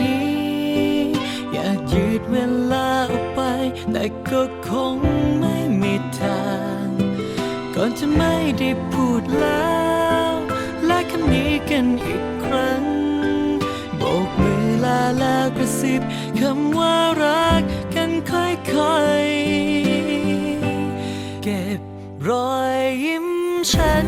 ี้ แต่ก็คงไม่มีทาง ก่อนจะไม่ได้พูดแล้วและคำนี้กันอีกครั้งโบกมือลาแล้วกระซิบคำว่ารักกันค่อยๆ เก็บรอยยิ้มฉัน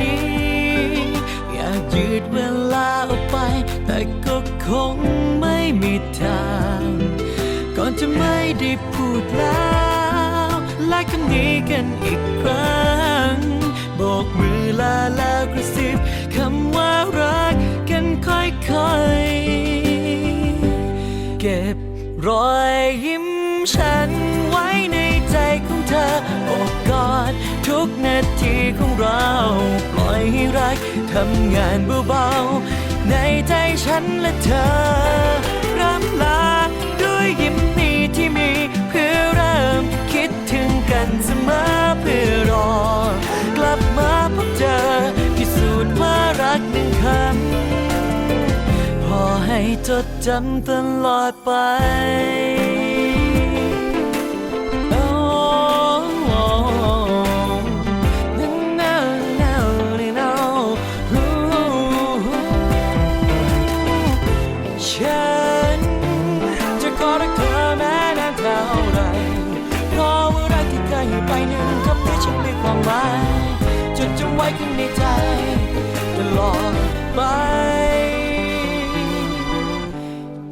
ี้ ทาง ก่อนจะไม่ได้พูดแล้วและคำนี้กันอีกครั้งโบกมือลาแล้วกระซิบคำว่ารักกันค่อยๆ เก็บรอยยิ้มฉันไว้ในใจของเธอโอบกอดทุกนาทีของเรา ปล่อยให้รักทำงานเบาๆในใจฉันและเธอ พราะว่ารักที่เคยให้ไปความหมายจดจำไว้ข้างในใจตลอดไป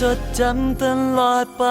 จดจำตลอดไป